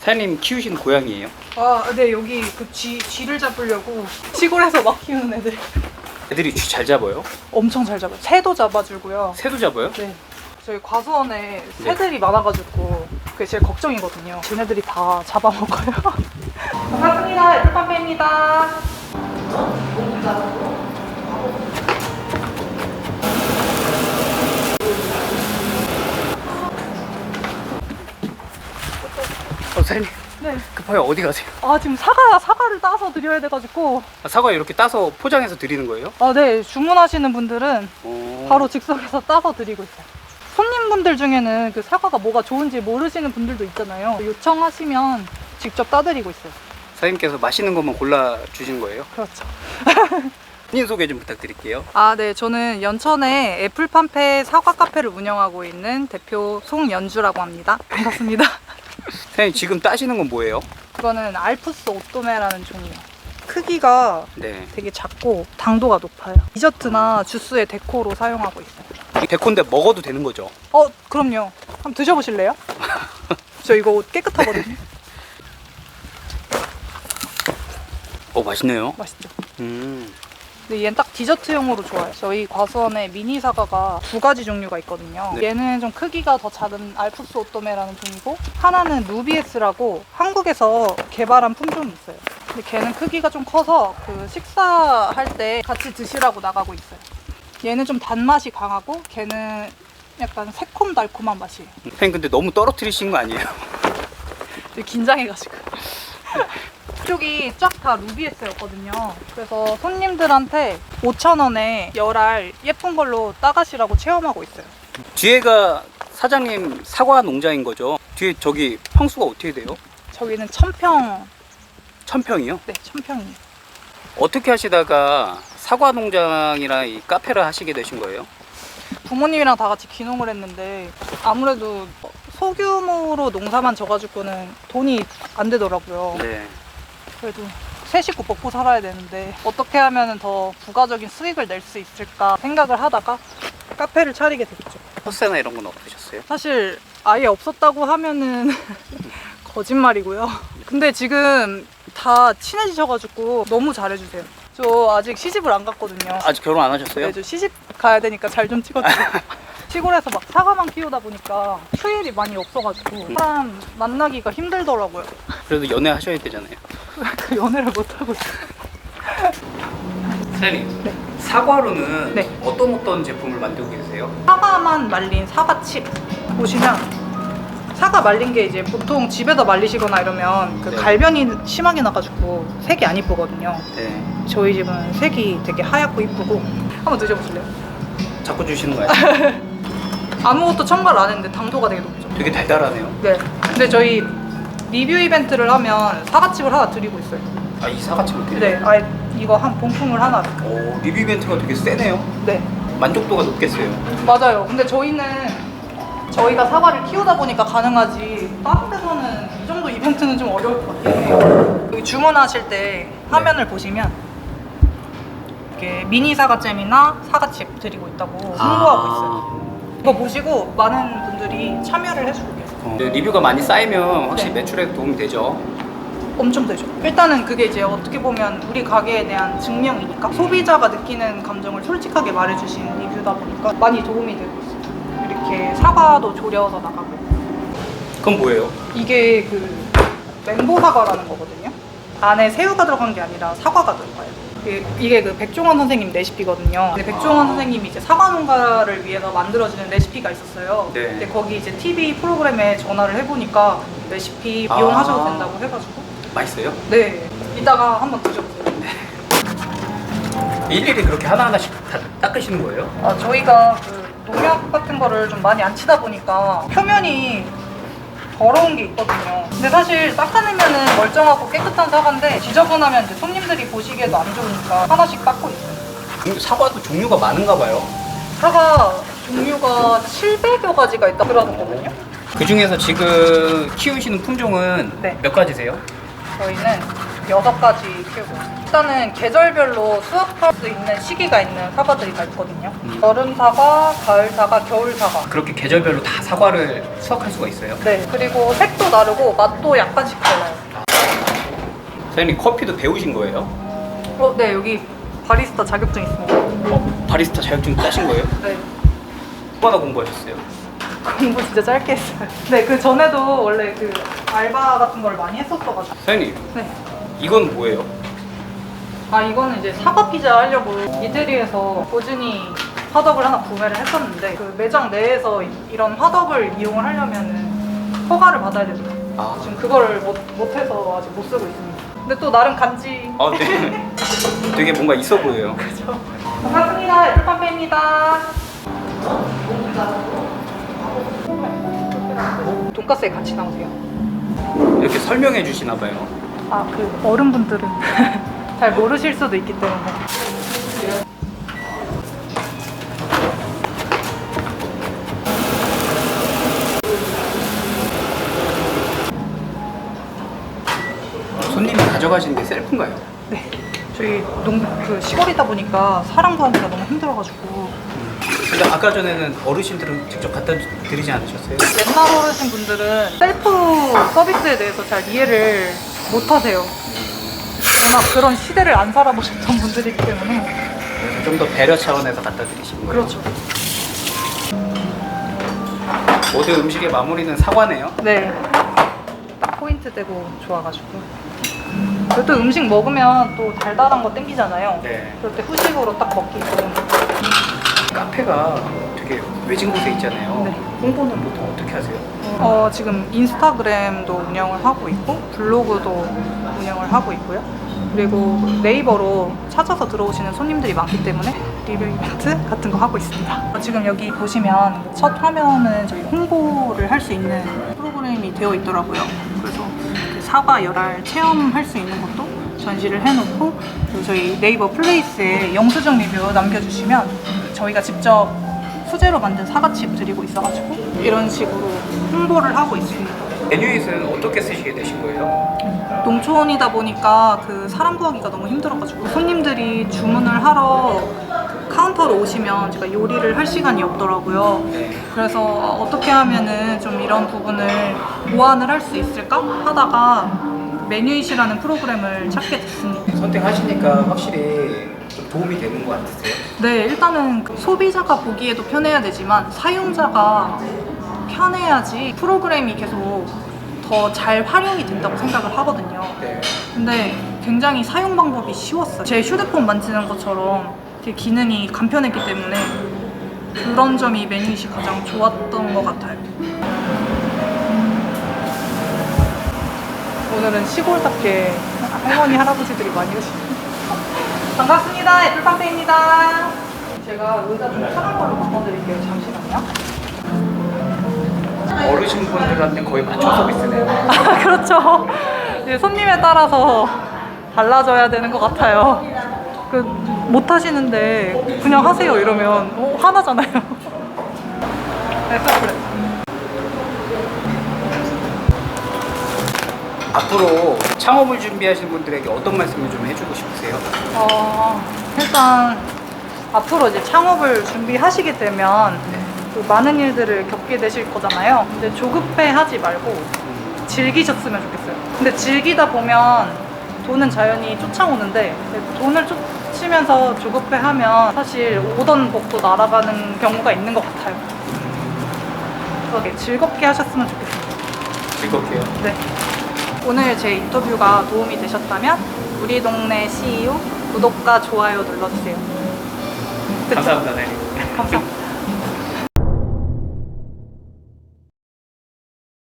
사장님 키우시는 고양이에요? 아, 네 여기 그 쥐, 쥐를 잡으려고 시골에서 막 키우는 애들 애들이 쥐 잘 잡아요? 엄청 잘 잡아요. 새도 잡아주고요. 새도 잡아요? 네. 저희 과수원에 새들이 많아가지고 그게 제일 걱정이거든요. 쟤네들이 다 잡아먹어요. 반갑습니다. 애플판페입니다. 어, 사장님 네. 급하게 어디 가세요? 아 지금 사과 사과를 따서 드려야 돼가지고 아, 사과 이렇게 따서 포장해서 드리는 거예요? 아 네 주문하시는 분들은 어... 바로 즉석에서 따서 드리고 있어요. 손님분들 중에는 그 사과가 뭐가 좋은지 모르시는 분들도 있잖아요. 요청하시면 직접 따드리고 있어요. 사장님께서 맛있는 것만 골라 주시는 거예요? 그렇죠. 본인 소개 좀 부탁드릴게요. 아, 네. 저는 연천에 애플 판페 사과 카페를 운영하고 있는 대표 송연주라고 합니다. 반갑습니다. 사장님 지금 따시는 건 뭐예요? 그거는 알프스 오토메라는 종이에요. 크기가 네. 되게 작고 당도가 높아요. 디저트나 주스의 데코로 사용하고 있어요. 데코인데 먹어도 되는 거죠? 어, 그럼요. 한번 드셔보실래요? 저 이거 깨끗하거든요. 어 맛있네요. 맛있죠? 음. 근데 얘는 딱 디저트용으로 좋아요. 저희 과수원에 미니 사과가 두 가지 종류가 있거든요. 네. 얘는 좀 크기가 더 작은 알프스 오토메라는 종이고 하나는 누비에스라고 한국에서 개발한 품종이 있어요. 근데 걔는 크기가 좀 커서 그 식사할 때 같이 드시라고 나가고 있어요. 얘는 좀 단맛이 강하고 걔는 약간 새콤달콤한 맛이에요. 사장님 근데 너무 떨어뜨리신 거 아니에요? 되게 긴장해가지고. 이쪽이 쫙 다 루비에스였거든요. 그래서 손님들한테 5,000원에 열알 예쁜 걸로 따가시라고 체험하고 있어요. 뒤에가 사장님 사과 농장인 거죠? 뒤에 저기 평수가 어떻게 돼요? 저기는 천평, 천평이요? 네, 천평이에요. 어떻게 하시다가 사과 농장이랑 이 카페를 하시게 되신 거예요? 부모님이랑 다 같이 귀농을 했는데 아무래도 소규모로 농사만 져가지고는 돈이 안 되더라고요. 네. 그래도 세 식구 먹고 살아야 되는데 어떻게 하면 더 부가적인 수익을 낼 수 있을까 생각을 하다가 카페를 차리게 됐죠. 헛세나 이런 건 없으셨어요? 사실 아예 없었다고 하면은 거짓말이고요. 근데 지금 다 친해지셔가지고 너무 잘해주세요. 저 아직 시집을 안 갔거든요. 아직 결혼 안 하셨어요? 네, 저 시집 가야 되니까 잘 좀 찍어주세요. 시골에서 막 사과만 키우다 보니까 휴일이 많이 없어가지고 사람 만나기가 힘들더라고요. 그래도 연애 하셔야 되잖아요. 그 연애를 못 하고 있어요. 사장님, 네. 사과로는 네. 어떤 어떤 제품을 만들고 계세요? 사과만 말린 사과칩 보시면 사과 말린 게 이제 보통 집에다 말리시거나 이러면 그 네. 갈변이 심하게 나가지고 색이 안 이쁘거든요. 네. 저희 집은 색이 되게 하얗고 이쁘고 한번 드셔보실래요? 자꾸 주시는 거 아니에요? 아무것도 첨가를 안 했는데 당도가 되게 높죠. 되게 달달하네요. 네. 근데 저희 리뷰 이벤트를 하면 사과칩을 하나 드리고 있어요. 아, 이 사과칩을 드려요? 네. 아예 이거 한 봉풍을 하나. 오, 리뷰 이벤트가 되게 세네요. 네. 만족도가 높겠어요. 맞아요. 근데 저희는 저희가 사과를 키우다 보니까 가능하지 다른 데서는 이 정도 이벤트는 좀 어려울 것 같긴 해요. 여기 주문하실 때 화면을 보시면 이렇게 미니 사과잼이나 사과칩 드리고 있다고 홍보하고 있어요. 이거 보시고 많은 분들이 참여를 해주고 계세요. 어, 리뷰가 많이 쌓이면 확실히 네. 매출에 도움이 되죠. 엄청 되죠. 일단은 그게 이제 어떻게 보면 우리 가게에 대한 증명이니까 소비자가 느끼는 감정을 솔직하게 말해주신 리뷰다 보니까 많이 도움이 되고 있어요. 이렇게 사과도 졸여서 나가고 그건 뭐예요? 이게 그 맹보 사과라는 거거든요. 안에 새우가 들어간 게 아니라 사과가 들어가요. 이게- 이게 그 백종원 선생님 레시피거든요. 근데 백종원 선생님이 이제 사과 농가를 위해서 만들어주는 레시피가 있었어요. 네. 근데 거기 이제 TV 프로그램에 전화를 해보니까 레시피 아. 이용하셔도 된다고 해가지고 맛있어요? 네. 이따가 한번 드셔보세요. 일일이 그렇게 하나하나씩 다 닦으시는 거예요? 아, 저희가 그 농약 같은 거를 좀 많이 안 치다 보니까 표면이 더러운 게 있거든요. 근데 사실 닦아내면은 멀쩡하고 깨끗한 사과인데 지저분하면 이제 손님들이 보시기에도 안 좋으니까 하나씩 닦고 있어요. 사과도 종류가 많은가 봐요. 사과 종류가 700여 가지가 있다 들었거든요. 그 중에서 지금 키우시는 품종은 네. 몇 가지세요? 저희는 여섯 가지 키우고. 일단은 계절별로 수확할 수 있는 시기가 있는 사과들이 다 있거든요. 음. 여름 사과, 가을 사과, 겨울 사과. 그렇게 계절별로 다 사과를 수확할 수가 있어요? 네. 그리고 색도 다르고 맛도 약간씩 달라요. 사장님 커피도 배우신 거예요? 어, 네 여기 바리스타 자격증 있습니다. 어, 바리스타 자격증 따신 거예요? 네. 얼마나 공부하셨어요? 공부 진짜 짧게 했어요. 네, 그 전에도 원래 그 알바 같은 걸 많이 했었어가지고. 사장님 네. 이건 뭐예요? 아 이거는 이제 사과 피자 하려고 이태리에서 꾸준히 화덕을 하나 구매를 했었는데 그 매장 내에서 이- 이런 화덕을 이용을 하려면은 허가를 받아야 됩니다. 아, 지금 그거를 못, 못해서 아직 못 쓰고 있습니다. 근데 또 나름 간지. 아 네. 되게 뭔가 있어 보여요. 그렇죠. 반갑습니다. 애플판페입니다. 돈가스에 같이 나오세요. 이렇게 설명해 주시나 봐요. 아, 그 어른분들은 잘 모르실 수도 있기 때문에. 손님이 가져가신 게 셀프인가요? 네. 저희 농, 그 시골이다 보니까 사람 구하기가 너무 힘들어가지고 근데 아까 전에는 어르신들은 직접 갖다 드리지 않으셨어요? 옛날 어르신 분들은 셀프 서비스에 대해서 잘 이해를 못하세요. 워낙 그런 시대를 안 살아보셨던 분들이기 때문에 좀더 배려 차원에서 갖다 드리신 거예요? 그렇죠. 모든 음식의 마무리는 사과네요. 네. 딱 포인트 되고 좋아가지고. 그리고 또 음식 먹으면 또 달달한 거 땡기잖아요. 네. 그럴 때 후식으로 딱 먹기 좋은. 카페가 되게 외진 곳에 있잖아요. 네. 홍보는 보통 어떻게 하세요? 어, 지금 인스타그램도 운영을 하고 있고 블로그도 운영을 하고 있고요. 그리고 네이버로 찾아서 들어오시는 손님들이 많기 때문에 리뷰 이벤트 같은 거 하고 있습니다. 지금 여기 보시면 첫 화면은 저희 홍보를 할 수 있는 프로그램이 되어 있더라고요. 그래서 그 사과 열알 체험할 수 있는 것도 전시를 해놓고 저희 네이버 플레이스에 영수증 리뷰 남겨주시면 저희가 직접 수제로 만든 사과칩 드리고 있어가지고 이런 식으로 홍보를 하고 있습니다. 메뉴잇은 어떻게 쓰시게 되신 거예요? 농촌이다 보니까 그 사람 구하기가 너무 힘들어가지고 손님들이 주문을 하러 그 카운터로 오시면 제가 요리를 할 시간이 없더라고요. 네. 그래서 어떻게 하면은 좀 이런 부분을 보완을 할 수 있을까 하다가 메뉴잇이라는 프로그램을 찾게 됐습니다. 선택하시니까 확실히 좀 도움이 되는 것 같으세요? 네, 일단은 그 소비자가 보기에도 편해야 되지만 사용자가 편해야지 프로그램이 계속 더 잘 활용이 된다고 생각을 하거든요. 네. 근데 굉장히 사용 방법이 쉬웠어요. 제 휴대폰 만지는 것처럼 되게 기능이 간편했기 때문에 그런 점이 메뉴잇이 가장 좋았던 것 같아요. 오늘은 시골답게 할머니, 할아버지들이 많이 오시네요. 반갑습니다. 애플빵페입니다. 제가 의자 좀 편한 걸로 바꿔드릴게요. 잠시만요. 어르신분들한테 거의 맞춤 서비스네요. 아, 그렇죠. 이제 손님에 따라서 달라져야 되는 것 같아요. 그, 못 하시는데 그냥 하세요 이러면 어, 화나잖아요. 네, 그래. 앞으로 창업을 준비하시는 분들에게 어떤 말씀을 좀 해주고 싶으세요? 어, 일단 앞으로 이제 창업을 준비하시게 되면 그 많은 일들을 겪게 되실 거잖아요. 근데 조급해 하지 말고 즐기셨으면 좋겠어요. 근데 즐기다 보면 돈은 자연히 쫓아오는데 돈을 쫓으면서 조급해 하면 사실 오던 복도 날아가는 경우가 있는 것 같아요. 그래서 되게 즐겁게 하셨으면 좋겠어요. 즐겁게요. 네. 오늘 제 인터뷰가 도움이 되셨다면 우리 동네 CEO 구독과 좋아요 눌러주세요. 그쵸? 감사합니다. 네. 감사합니다.